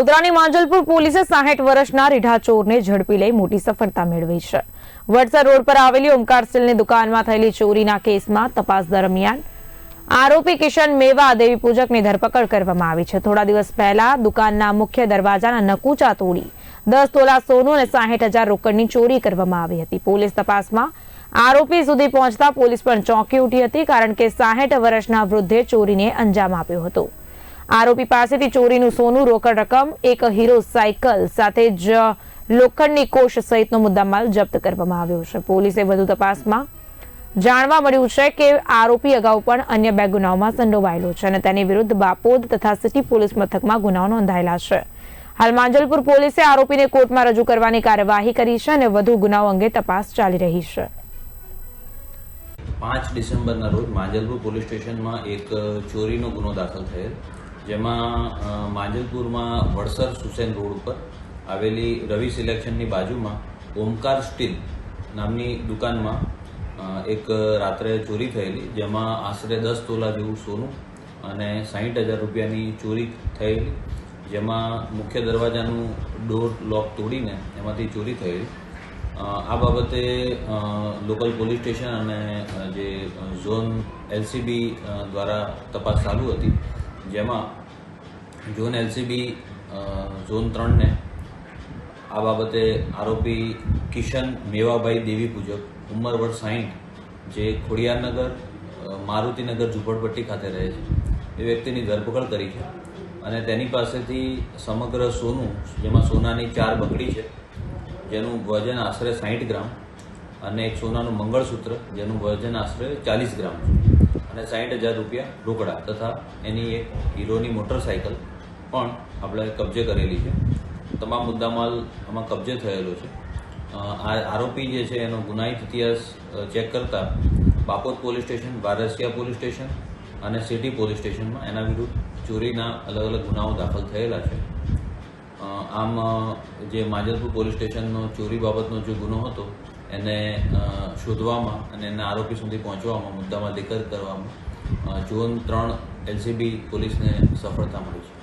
વડોદરાની માંજલપુર પોલીસે સાહીઠ વર્ષના રીઢા ચોરને ઝડપી લઈ મોટી સફળતા મેળવી છે. વડસર રોડ પર આવેલી ઓમકાર સ્ટીલની દુકાનમાં થયેલી ચોરીના કેસમાં તપાસ દરમિયાન આરોપી કિશન મેવા દેવી પૂજકની ધરપકડ કરવામાં આવી છે. થોડા દિવસ પહેલા દુકાનના મુખ્ય દરવાજાના નકુચા તોડી દસ તોલા સોનું અને સાહીઠ હજાર રોકડની ચોરી કરવામાં આવી હતી. પોલીસ તપાસમાં આરોપી સુધી પહોંચતા પોલીસ પણ ચોંકી ઉઠી હતી કારણ કે સાહીઠ વર્ષના વૃદ્ધે ચોરીને અંજામ આપ્યો હતો. આરોપી પાસેથી ચોરીનું સોનું, રોકડ રકમ, એક હીરો સાયકલ સાથે જ લોખંડની કોષ સહિતનો મુદ્દામાલ જપ્ત કરવામાં આવ્યો છે. પોલીસે વધુ તપાસમાં જાણવા મળ્યું છે કે આરોપી અગાઉ પણ અન્ય બે ગુનાઓમાં સંડોવાયેલો છે અને તેની વિરુદ્ધ બાપોદ તથા સિટી પોલીસ મથકમાં ગુનાઓ નોંધાયેલા છે. હાલ માંજલપુર પોલીસે આરોપીને કોર્ટમાં રજૂ કરવાની કાર્યવાહી કરી છે અને વધુ ગુનાઓ અંગે તપાસ ચાલી રહી છે. પાંચ ડિસેમ્બરના રોજ માંજલપુર પોલીસ સ્ટેશનમાં એક ચોરીનો ગુનો દાખલ થયેલ. જેમાં માંજલપુરમાં વડસર સુસેન રોડ ઉપર આવેલી રવિ સિલેક્શનની બાજુમાં ઓમકાર સ્ટીલ નામની દુકાનમાં એક રાત્રે ચોરી થયેલી, જેમાં આશરે દસ તોલા જેવું સોનું અને સાહીઠ હજાર રૂપિયાની ચોરી થયેલી, જેમાં મુખ્ય દરવાજાનું ડોર લોક તોડીને એમાંથી ચોરી થયેલી. આ બાબતે લોકલ પોલીસ સ્ટેશન અને જે ઝોન એલસીબી દ્વારા તપાસ ચાલુ હતી. જેમાં ઝોન એલસીબી ઝોન ત્રણને આ બાબતે આરોપી કિશન મેવાભાઈ દેવી પૂજક, ઉંમર વર્ષ સાહીઠ, જે ખોડિયારનગર મારુતિનગર ઝુંપડપટ્ટી ખાતે રહે છે. એ વ્યક્તિની ધરપકડ કરી છે અને તેની પાસેથી સમગ્ર સોનું, જેમાં સોનાની ચાર બકડી છે, જેનું વજન આશરે સાહીઠ ગ્રામ અને એક સોનાનું મંગળસૂત્ર, જેનું વજન આશરે ચાલીસ ગ્રામ અને સાહીઠ હજાર રૂપિયા રોકડા તથા એની એક હીરોની મોટરસાયકલ પણ આપણે કબજે કરેલી છે. તમામ મુદ્દામાલ આમાં કબજે થયેલો છે. આ આરોપી જે છે, એનો ગુનાહિત ઇતિહાસ ચેક કરતા Bapod police station, Varasiya police station અને સિટી પોલીસ સ્ટેશનમાં એના વિરુદ્ધ ચોરીના અલગ અલગ ગુનાઓ દાખલ થયેલા છે. આમ જે માજલપુર પોલીસ સ્ટેશનનો ચોરી બાબતનો જે ગુનો હતો એને શોધવામાં અને એના આરોપી સુધી પહોંચવામાં, મુદ્દામાં દિક્કત કરવામાં જૂન ત્રણ એલસીબી પોલીસને સફળતા મળી છે.